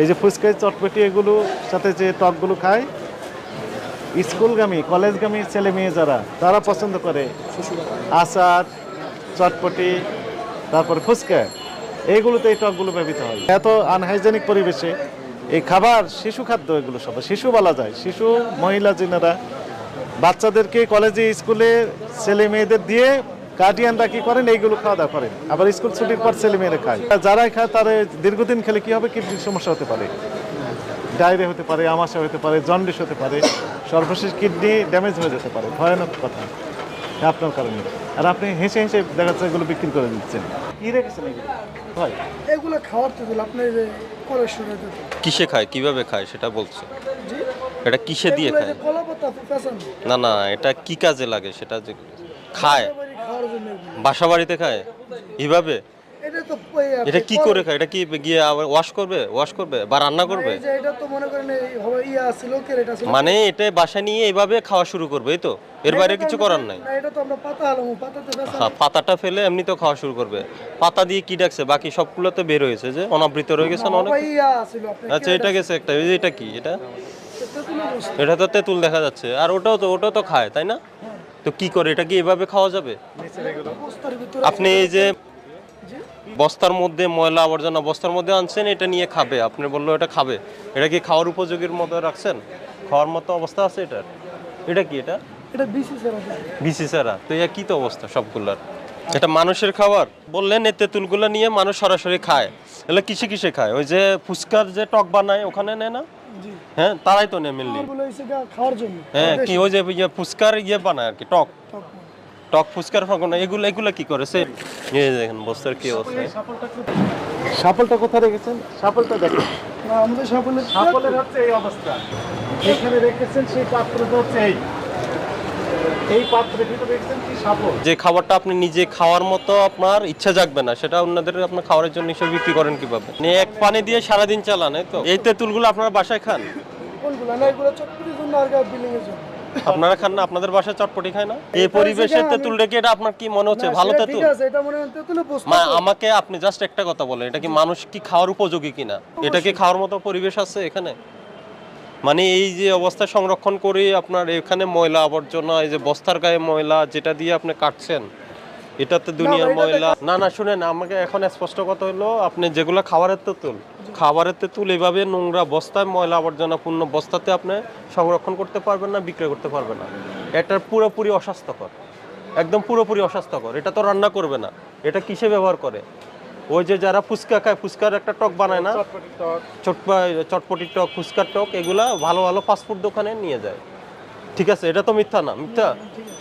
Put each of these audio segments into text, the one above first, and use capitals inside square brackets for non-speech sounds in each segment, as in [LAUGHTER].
এই যে ফুচকাই চটপটি এগুলো, সাথে যে টকগুলো খায়, স্কুলগামী, কলেজগামী ছেলে মেয়ে যারা, তারা পছন্দ করে। আচার, চটপটি, তারপরে ফুচকা এইগুলোতে এই টকগুলো ব্যবহৃত হয়। এত আনহাইজেনিক পরিবেশে এই খাবার, শিশু খাদ্য এগুলো সব, শিশু বলা যায়। শিশু, মহিলা যিনারা বাচ্চাদেরকে কলেজে, স্কুলে ছেলে মেয়েদের দিয়ে গার্ডিয়ানরা কি করেন? এইগুলো খাওয়া দাওয়া করেন। আবার স্কুল ছুটির পর ছেলে মেয়েরা খায়। যারাই খায় তারা দীর্ঘদিন খেলে কি হবে? কিডনির সমস্যা হতে পারে। ডায়রিয়া হতে পারে আমাশা হতে পারে জন্ডিস হতে পারে। সর্বশেষ কিডনি ড্যামেজ হয়ে যেতে পারে। ভয়ানক কথা। আপনার কারণে। আর আপনি হেসে হেসে দেখা যাচ্ছে এগুলো বিক্রি করে দিচ্ছেন। কি রেখেছেন এগুলো? হয়। এগুলো খাওয়ার তো যে কোলেস্টোরের কিসে খায়? কীভাবে খায় সেটা বলছে? এটা কিসে দিয়ে খায়? না না এটা কি কাজে লাগে সেটা যে খায়। বাসা বাড়িতে খায়? এইভাবে এটা কি করে খায়? এটা কি গিয়ে আবার ওয়াশ করবে? ওয়াশ করবে? বা রান্না করবে? মনে এটা বাসা নিয়ে এইভাবে খাওয়া শুরু করবে এই তো? এর বাইরে কিছু করার নাই? না এটা তো আমরা পাতা আলাম পাতাতে পেঁচান হ্যাঁ পাতাটা ফেলে এমনি তো খাওয়া শুরু করবে। পাতা দিয়ে কি ডাকছে? বাকি সবগুলো তো বের হয়েছে যে অনাবৃত রয়ে গেছে অনেক? আচ্ছা এটা গেছে একটা এটা কি? এটা? এটা তো তেঁতুল দেখা যাচ্ছে। আর ওটাও তো ওটাও তো খায় তাই না? তো কি করে এটা কি এভাবে খাওয়া যাবে? আপনি এই যে বস্তার মধ্যে ময়লা আবর্জনা বস্তার মধ্যে আনছেন এটা নিয়ে খাবে। আপনি বলল এটা খাবে। এটা কি খাওয়ার উপযোগীর মতো রাখছেন? খাওয়ার মতো অবস্থা আছে এটার? এটা কি এটা? এটা বিসি ছাড়া তো ইয়া কি তো অবস্থা সবগুলার? এটা মানুষের খাবার? বললেন এই তেঁতুলগুলো নিয়ে মানুষ সরাসরি খায়। এগুলো কিসে কিসে খায়? ওই যে ফুচকার যে টক বানায় ওখানে নেয় না? হ্যাঁ তারাই তো নেয় মেনলি খাওয়ার জন্য। হ্যাঁ কি ওই যে ফুচকার ইয়ে বানায় আর কি টক। টক ফুচকার ফাঁকনা এগুলো এগুলো কি করে? সে এই দেখেন বস্তার কি অবস্থা। সাপলটা কোথায়? রেখেছেন? সাপলটা দেখেন। আমাদের সাপলের সাপলের হচ্ছে এই অবস্থা। এখানে রেখেছেন সেই পাত্রটা হচ্ছে এই। এই পাত্রের ভিতরে রেখেছেন কি সাপল যে খাবারটা আপনি নিজে খাওয়ার মতো আপনার ইচ্ছা জাগবে না সেটা অন্যদের আপনার খাওয়ার জন্য হিসেবে বিক্রি করেন কীভাবে? এক পানি দিয়ে সারাদিন চালান এই তো? এই তেঁতুলগুলো আপনারা বাসায় খান? কোনগুলো? না এগুলো চটপটির জন্য আর বিল্ডিং এর জন্য। আপনারা খান না আপনাদের বাসায় চটপটি খায় না? এই পরিবেশে তেঁতুল রেখে এটা আপনার কি মনে হচ্ছে? ভালো তেঁতুল? মনে। আমাকে আপনি জাস্ট একটা কথা বলেন এটা কি মানুষ কি খাওয়ার উপযোগী কিনা? এটা কি খাওয়ার মতো পরিবেশ আছে এখানে? মানে এই যে অবস্থা সংরক্ষণ করে আপনার এখানে ময়লা আবর্জনা এই যে বস্তার গায়ে ময়লা যেটা দিয়ে আপনি কাটছেন এটাতে দুনিয়ার ময়লা। না না শুনেন আমাকে এখন স্পষ্ট কথা হলো আপনি যেগুলো খাবারের তেঁতুল খাবারের তেঁতুল এভাবে নোংরা বস্তায় ময়লা আবর্জনা পূর্ণ বস্তাতে আপনি সংরক্ষণ করতে পারবেন না বিক্রয় করতে পারবেন না। এটার পুরোপুরি অস্বাস্থ্যকর একদম পুরোপুরি অস্বাস্থ্যকর। এটা তো রান্না করবে না এটা কিসে ব্যবহার করে? ওই যে যারা ফুচকা খায় ফুচকার একটা টক বানায় না? চটপা চটপটির টক ফুচকার টক এগুলা ভালো ভালো ফাস্টফুড দোকানে নিয়ে যায়। ঠিক আছে? এটা তো মিথ্যা না মিথ্যা?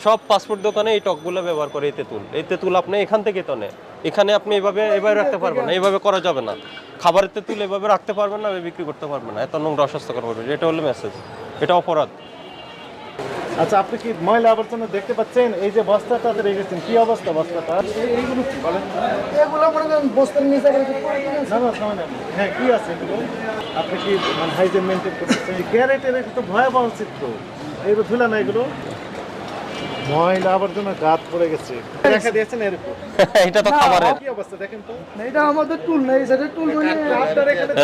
সব ফাস্টফুড দোকানে এই টকগুলো ব্যবহার করে এই তেঁতুল। এই তেঁতুল আপনি এখান থেকে তো নেয় এখানে আপনি এভাবে এভাবে রাখতে পারবেন না এইভাবে করা যাবে না। খাবারের তেঁতুল এভাবে রাখতে পারবেন না এভাবে বিক্রি করতে পারবেন না। এত নোংরা অস্বাস্থ্যকর পরিবেশ। এটা হলো মেসেজ এটা অপরাধ। আচ্ছা আপনি কি ময়লা আবর্জনা দেখতে পাচ্ছেন? এই যে বস্তাটাতে রেখেছেন কি অবস্থা বস্তাটা? এইগুলো কি বলেন? এগুলো মনে করেন বস্তার নিচে না না সময় হ্যাঁ কি আছে এগুলো? আপনি কি মানে হাইজেন মেনটেন করতেছেন? ক্যারেটের তো ভয়াবহ চিত্র। এগুলো ধুলা না এগুলো? ময়লা আবর্জনা গাত পড়ে গেছে। দেখা দিয়েছেন এরকম [LAUGHS] এটা তো খাবারের। কি অবস্থা দেখেন তো। না, এটা আমাদের টুল না এই টুল মানে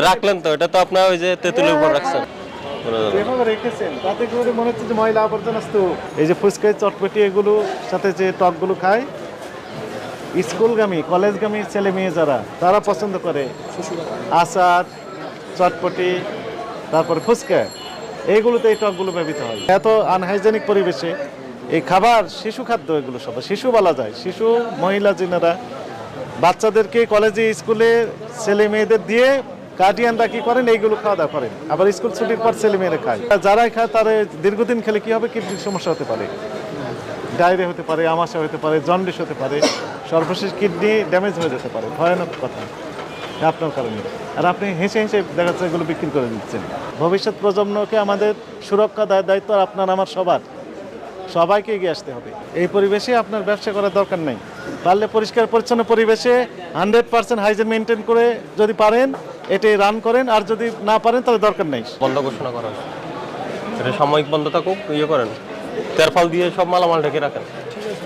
রাখলেন তো এটা তো আপনার ওই যে তেঁতুলের উপর রাখছেন। করে মনে হচ্ছে যে ময়লা আবর্জনা এই যে ফুচকাই চটপটি এগুলো সাথে যে টকগুলো খায়, স্কুলগামী কলেজগামী ছেলে মেয়ে যারা, তারা পছন্দ করে। আচার, চটপটি, তারপরে ফুচকা এইগুলোতে এই টকগুলো ব্যবহৃত হয়। এত আনহাইজেনিক পরিবেশে এই খাবার, শিশু খাদ্য এগুলো সব শিশু বলা যায়। শিশু, মহিলা, যিনারা, বাচ্চাদেরকে কলেজে, স্কুলে ছেলে মেয়েদের দিয়ে গার্ডিয়ানরা কি করেন? এইগুলো খাওয়া দাওয়া করেন। আবার স্কুল ছুটির পর ছেলে মেয়েরা খায় যারাই খায়, তারা দীর্ঘদিন খেলে কি হবে? কিডনির সমস্যা হতে পারে। ডায়রিয়া হতে পারে আমাশা হতে পারে, জন্ডিস হতে পারে, সর্বশেষ কিডনি ড্যামেজ হয়ে যেতে পারে। ভয়ানক কথা। আপনার কারণে। আর আপনি হেসে হেসে দেখা যাচ্ছে এগুলো বিক্রি করে দিচ্ছেন। ভবিষ্যৎ প্রজন্মকে আমাদের সুরক্ষা দায় দায়িত্ব আপনার, আমার সবার। সবাইকে এগিয়ে আসতে হবে। এই পরিবেশে আপনার ব্যবসা করার দরকার নেই। পারলে পরিষ্কার পরিচ্ছন্ন পরিবেশে হান্ড্রেড পার্সেন্ট হাইজেন মেনটেন করে যদি পারেন এটি রান করেন, আর যদি না পারেন তাহলে দরকার নেই। বন্ধ ঘোষণা করা। এটা সাময়িক বন্ধ থাকুক ইয়ে করেন। তেরফাল দিয়ে সব মালামাল ঢেকে রাখেন।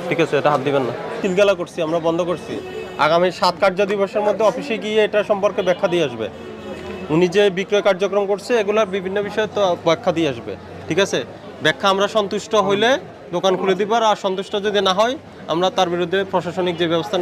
ঠিক আছে, এটা হাত দিবেন না। তিলগালা করছি, আমরা বন্ধ করছি। আগামী সাত কার্য দিবসের মধ্যে অফিসে গিয়ে এটা সম্পর্কে ব্যাখ্যা দিয়ে আসবে। উনি যে বিক্রয় কার্যক্রম করছে, এগুলার বিভিন্ন বিষয়ে তো ব্যাখ্যা দিয়ে আসবে। ঠিক আছে? ব্যাখ্যা আমরা সন্তুষ্ট হইলে দোকান খুলে দিব, আর সন্তুষ্ট যদি না হয়, আমরা তার বিরুদ্ধে প্রশাসনিক যে ব্যবস্থা